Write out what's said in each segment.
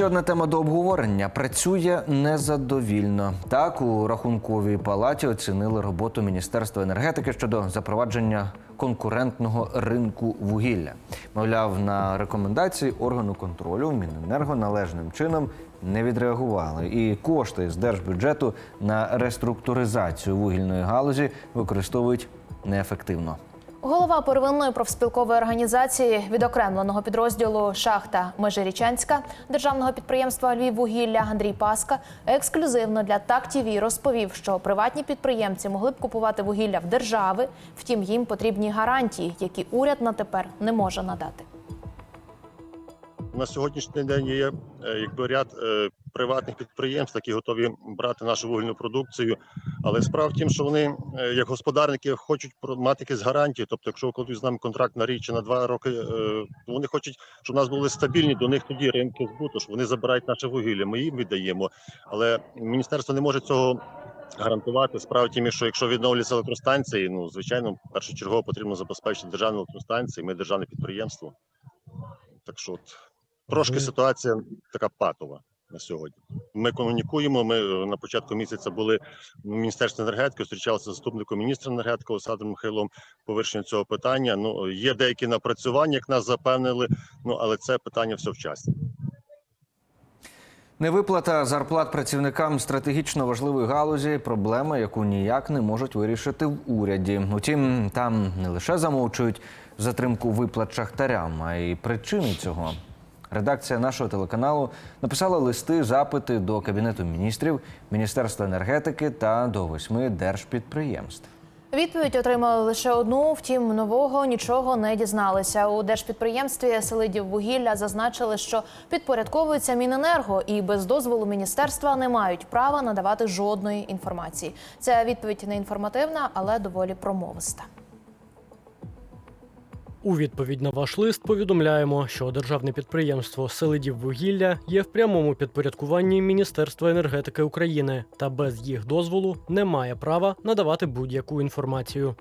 ще одна тема до обговорення працює незадовільно. Так у рахунковій палаті оцінили роботу Міністерства енергетики щодо запровадження конкурентного ринку вугілля. Мовляв, на рекомендації органу контролю Міненерго належним чином не відреагували, і кошти з держбюджету на реструктуризацію вугільної галузі використовують неефективно. Голова первинної профспілкової організації відокремленого підрозділу Шахта Межирічанська державного підприємства Львіввугілля Андрій Паска ексклюзивно для так ТІВІ розповів, що приватні підприємці могли б купувати вугілля в держави, втім їм потрібні гарантії, які уряд на тепер не може надати. На сьогоднішній день є е, якби ряд е, приватних підприємств, які готові брати нашу вугільну продукцію. Але справа в тім, що вони, е, як господарники, хочуть мати якісь гарантії. Тобто, якщо укладуть з нами контракт на рік чи на два роки, е, то вони хочуть, щоб у нас були стабільні до них тоді ринки збуту, що вони забирають наше вугілля. Ми їм віддаємо. Але міністерство не може цього. Гарантувати справа в тім, що якщо відновлюються електростанції, ну звичайно, першочергово потрібно забезпечити державні електростанції. Ми державне підприємство. Так що от, трошки ситуація така патова на сьогодні. Ми комунікуємо. Ми е, на початку місяця були в Міністерстві енергетики, зустрічалися з заступником міністра енергетики Олександром Михайлом по вирішенню цього питання. Ну є деякі напрацювання, як нас запевнили. Ну але це питання все в часі. Невиплата зарплат працівникам стратегічно важливої галузі проблема, яку ніяк не можуть вирішити в уряді. Утім, там не лише замовчують затримку виплат шахтарям, а й причини цього. Редакція нашого телеканалу написала листи, запити до кабінету міністрів, міністерства енергетики та до восьми держпідприємств. Відповідь отримали лише одну, втім нового нічого не дізналися. У держпідприємстві Селидів вугілля зазначили, що підпорядковується Міненерго і без дозволу міністерства не мають права надавати жодної інформації. Ця відповідь не інформативна, але доволі промовиста. У відповідь на ваш лист повідомляємо, що державне підприємство Селидів вугілля є в прямому підпорядкуванні Міністерства енергетики України та без їх дозволу не має права надавати будь-яку інформацію.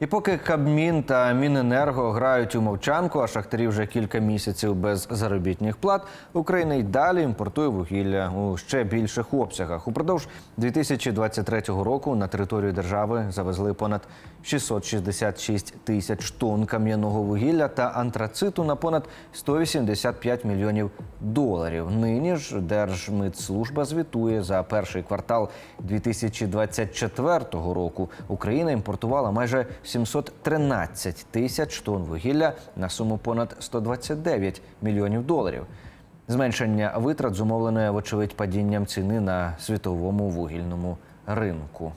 І поки Кабмін та Міненерго грають у мовчанку, а шахтарі вже кілька місяців без заробітних плат, Україна й далі імпортує вугілля у ще більших обсягах. Упродовж 2023 року на територію держави завезли понад 666 тисяч тонн кам'яного вугілля та антрациту на понад 185 мільйонів доларів. Нині ж Держмитслужба звітує за перший квартал 2024 року. Україна імпортувала майже 713 тисяч тонн вугілля на суму понад 129 мільйонів доларів. Зменшення витрат зумовлене, вочевидь, падінням ціни на світовому вугільному ринку.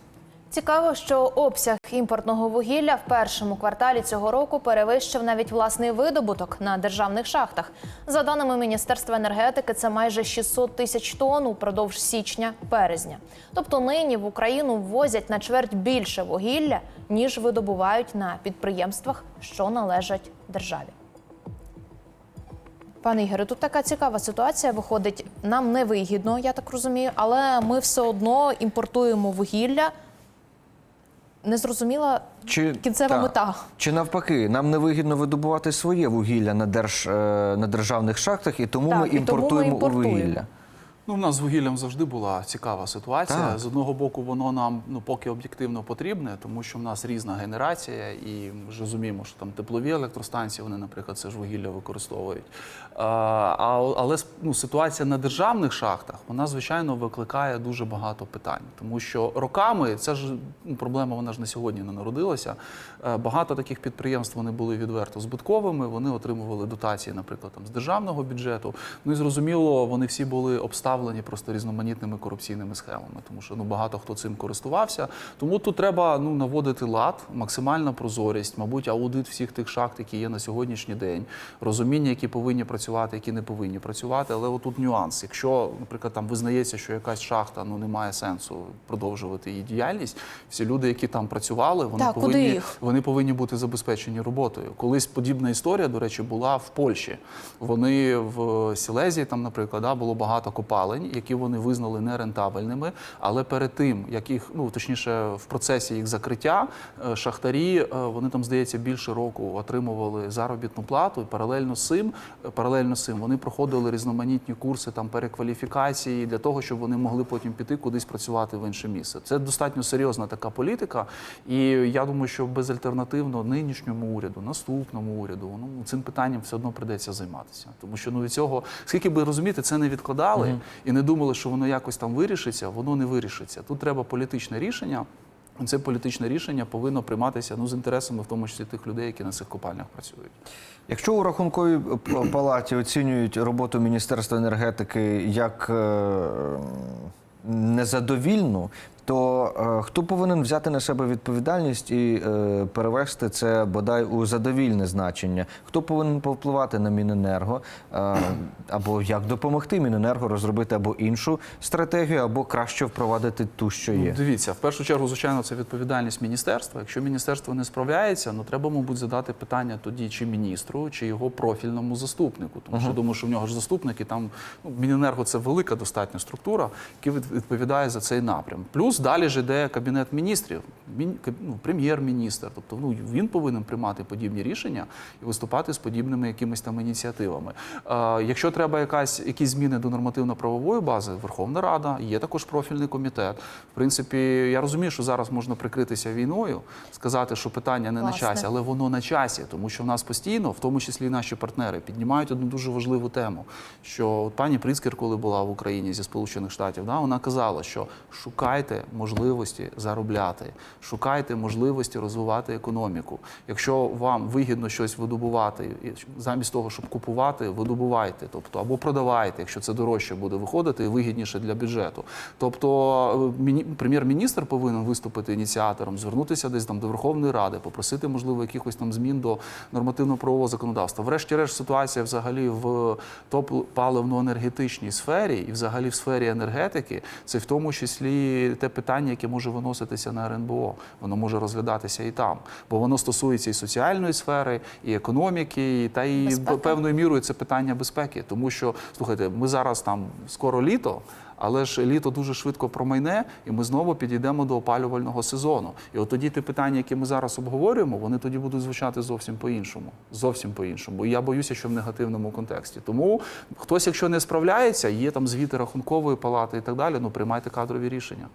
Цікаво, що обсяг імпортного вугілля в першому кварталі цього року перевищив навіть власний видобуток на державних шахтах. За даними Міністерства енергетики, це майже 600 тисяч тонн упродовж січня-березня. Тобто нині в Україну ввозять на чверть більше вугілля, ніж видобувають на підприємствах, що належать державі. Пане Ігоре, тут така цікава ситуація виходить. Нам не вигідно, я так розумію, але ми все одно імпортуємо вугілля. Незрозуміла Чи Кінцева та, мета. Чи навпаки, нам невигідно видобувати своє вугілля на держ е, на державних шахтах, і тому Так, ми і тому ми імпортуємо імпортуємо. вугілля. Ну, в нас з вугіллям завжди була цікава ситуація. Так. З одного боку, воно нам ну поки об'єктивно потрібне, тому що в нас різна генерація, і ми ж розуміємо, що там теплові електростанції, вони, наприклад, це ж вугілля використовують. А, але ну, ситуація на державних шахтах, вона звичайно викликає дуже багато питань, тому що роками це ж ну, проблема, вона ж не сьогодні не народилася. Е, Багато таких підприємств вони були відверто збитковими. Вони отримували дотації, наприклад, там з державного бюджету. Ну і зрозуміло, вони всі були обставлені просто різноманітними корупційними схемами, тому що ну багато хто цим користувався. Тому тут треба ну наводити лад, максимальна прозорість, мабуть, аудит всіх тих шахт, які є на сьогоднішній день, розуміння, які повинні працювати, які не повинні працювати. Але отут нюанс. Якщо, наприклад, там визнається, що якась шахта ну немає сенсу продовжувати її діяльність, всі люди, які там працювали, вони Так, повинні їх? вони повинні бути забезпечені роботою. Колись подібна історія, до речі, була в Польщі. Вони в Сілезії, там, наприклад, да, було багато копалень. Копалень, які вони визнали нерентабельними. Але перед тим, як їх, ну точніше, в процесі їх закриття, е, шахтарі е, вони там, здається, більше року отримували заробітну плату. І паралельно з цим, е, паралельно з цим вони проходили різноманітні курси там перекваліфікації для того, щоб вони могли потім піти кудись працювати в інше місце. Це достатньо серйозна така політика. І я думаю, що безальтернативно нинішньому уряду, наступному уряду, ну цим питанням все одно придеться займатися. Тому що ну від цього, скільки би розуміти, це не відкладали і не думали, що воно якось там вирішиться, воно не вирішиться. Тут треба політичне рішення. Це політичне рішення повинно прийматися ну з інтересами, в тому числі тих людей, які на цих копальнях працюють. Якщо у рахунковій палаті оцінюють роботу Міністерства енергетики як е, незадовільну, то е, хто повинен взяти на себе відповідальність і е, перевести це бодай у задовільне значення? Хто повинен повпливати на Міненерго? Е, або як допомогти Міненерго розробити або іншу стратегію, або краще впровадити ту, що є? Ну, дивіться, в першу чергу, звичайно, це відповідальність міністерства. Якщо міністерство не справляється, ну треба, мабуть, задати питання тоді чи міністру, чи його профільному заступнику. Тому що я думаю, що в нього ж заступники там ну, Міненерго це велика достатня структура, яка відповідає за цей напрям. Плюс далі ж іде кабінет міністрів, мін, ну, прем'єр-міністр. Тобто ну, він повинен приймати подібні рішення і виступати з подібними якимись там ініціативами. Е, якщо треба якась, якісь зміни до нормативно-правової бази, Верховна Рада, є також профільний комітет. В принципі, я розумію, що зараз можна прикритися війною, сказати, що питання не Власне. на часі, але воно на часі, тому що в нас постійно, в тому числі і наші партнери, піднімають одну дуже важливу тему. Що от пані Прицкер, коли була в Україні зі Сполучених Штатів, да, вона казала, що шукайте можливості заробляти, шукайте можливості розвивати економіку. Якщо вам вигідно щось видобувати, замість того, щоб купувати, видобувайте, тобто або продавайте, якщо це дорожче буде виходити і вигідніше для бюджету. Тобто е, міні- прем'єр-міністр повинен виступити ініціатором, звернутися десь там до Верховної Ради, попросити, можливо, якихось там змін до нормативно-правового законодавства. Врешті-решт, ситуація взагалі в топ-паливно-енергетичній сфері і взагалі в сфері енергетики, це в тому числі те питання, яке може виноситися на РНБО. Воно може розглядатися і там, бо воно стосується і соціальної сфери, і економіки, і- та і Безпеки. певною мірою це питання безпеки. Тому що слухайте, ми зараз там скоро літо. Але ж літо дуже швидко промайне, і ми знову підійдемо до опалювального сезону. І от тоді ті питання, які ми зараз обговорюємо, вони тоді будуть звучати зовсім по-іншому. Зовсім по-іншому. І я боюся, що в негативному контексті. Тому хтось, якщо не справляється, є там звіти рахункової палати і так далі. Ну приймайте кадрові рішення.